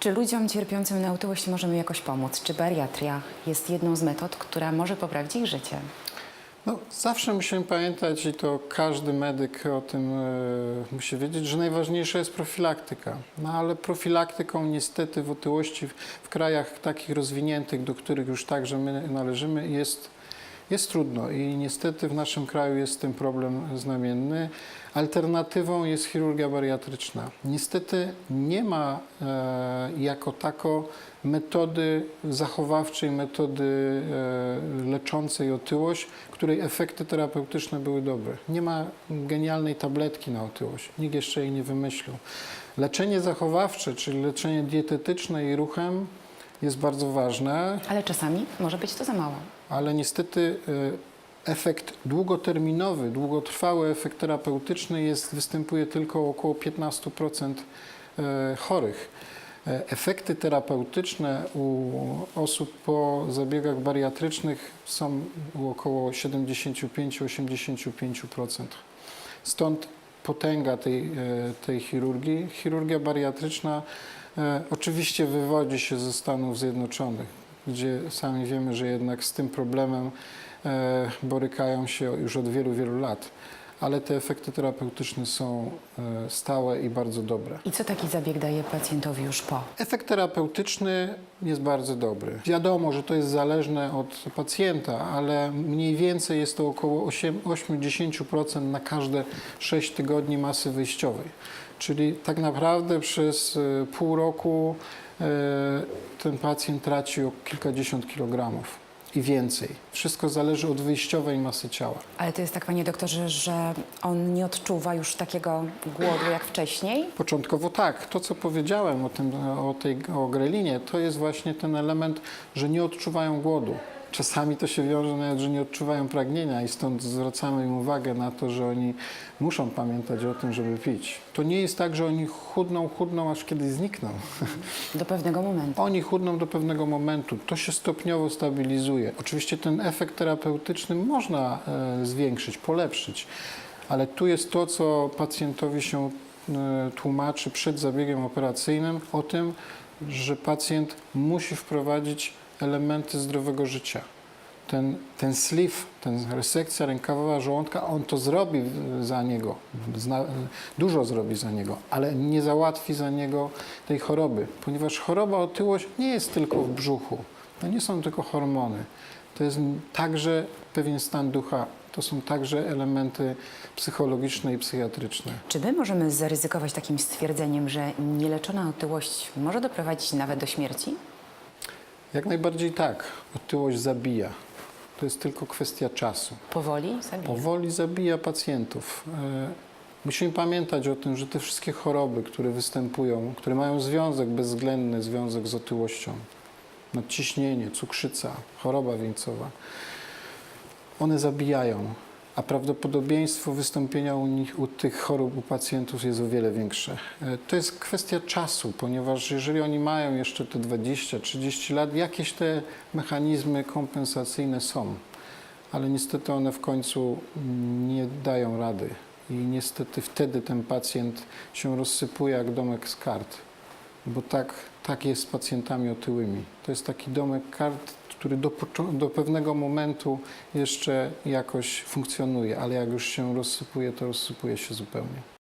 Czy ludziom cierpiącym na otyłość możemy jakoś pomóc? Czy bariatria jest jedną z metod, która może poprawić ich życie? No, zawsze musimy pamiętać, i to każdy medyk o tym e, musi wiedzieć, że najważniejsza jest profilaktyka. No ale profilaktyką niestety w otyłości w, w krajach takich rozwiniętych, do których już także my należymy, jest, jest trudno i niestety w naszym kraju jest ten problem znamienny. Alternatywą jest chirurgia bariatryczna. Niestety nie ma e, jako tako metody zachowawczej, metody e, leczącej otyłość, której efekty terapeutyczne były dobre. Nie ma genialnej tabletki na otyłość. Nikt jeszcze jej nie wymyślił. Leczenie zachowawcze, czyli leczenie dietetyczne i ruchem jest bardzo ważne, Ale czasami może być to za mało. Ale niestety e, efekt długoterminowy, długotrwały efekt terapeutyczny jest, występuje tylko około 15% e, chorych. E, Efekty terapeutyczne u osób po zabiegach bariatrycznych są u około 75-85%. Stąd potęga tej, tej chirurgii. Chirurgia bariatryczna oczywiście wywodzi się ze Stanów Zjednoczonych, gdzie sami wiemy, że jednak z tym problemem e, borykają się już od wielu, wielu lat. Ale te efekty terapeutyczne są e, stałe i bardzo dobre. I co taki zabieg daje pacjentowi już po? Efekt terapeutyczny jest bardzo dobry. Wiadomo, że to jest zależne od pacjenta, ale mniej więcej jest to około 8 80% na każde 6 tygodni masy wyjściowej. Czyli tak naprawdę przez e, pół roku e, ten pacjent traci o kilkadziesiąt kilogramów i więcej. Wszystko zależy od wyjściowej masy ciała. Ale to jest tak, panie doktorze, że on nie odczuwa już takiego głodu jak wcześniej? Początkowo tak. To, co powiedziałem o, tym, o tej o grelinie, to jest właśnie ten element, że nie odczuwają głodu. Czasami to się wiąże nawet, że nie odczuwają pragnienia i stąd zwracamy im uwagę na to, że oni muszą pamiętać o tym, żeby pić. To nie jest tak, że oni chudną, chudną, aż kiedyś znikną. Do pewnego momentu. Oni chudną do pewnego momentu. To się stopniowo stabilizuje. Oczywiście ten efekt terapeutyczny można e, zwiększyć, polepszyć, ale tu jest to, co pacjentowi się e, tłumaczy przed zabiegiem operacyjnym o tym, że pacjent musi wprowadzić elementy zdrowego życia. Ten, ten sleeve, ten resekcja rękawowa żołądka, on to zrobi za niego, zna, dużo zrobi za niego, ale nie załatwi za niego tej choroby, ponieważ choroba otyłość nie jest tylko w brzuchu, to nie są tylko hormony, to jest także pewien stan ducha, to są także elementy psychologiczne i psychiatryczne. Czy my możemy zaryzykować takim stwierdzeniem, że nieleczona otyłość może doprowadzić nawet do śmierci? Jak najbardziej tak, otyłość zabija. To jest tylko kwestia czasu. Powoli zabija. Powoli zabija pacjentów. E, Musimy pamiętać o tym, że te wszystkie choroby, które występują, które mają związek, bezwzględny związek z otyłością, nadciśnienie, cukrzyca, choroba wieńcowa, one zabijają, a prawdopodobieństwo wystąpienia u nich, u tych chorób u pacjentów jest o wiele większe. E, To jest kwestia czasu, ponieważ jeżeli oni mają jeszcze te 20-30 lat, jakieś te mechanizmy kompensacyjne są, ale niestety one w końcu nie dają rady i niestety wtedy ten pacjent się rozsypuje jak domek z kart, bo tak, tak jest z pacjentami otyłymi. To jest taki domek kart, który do, do pewnego momentu jeszcze jakoś funkcjonuje, ale jak już się rozsypuje, to rozsypuje się zupełnie.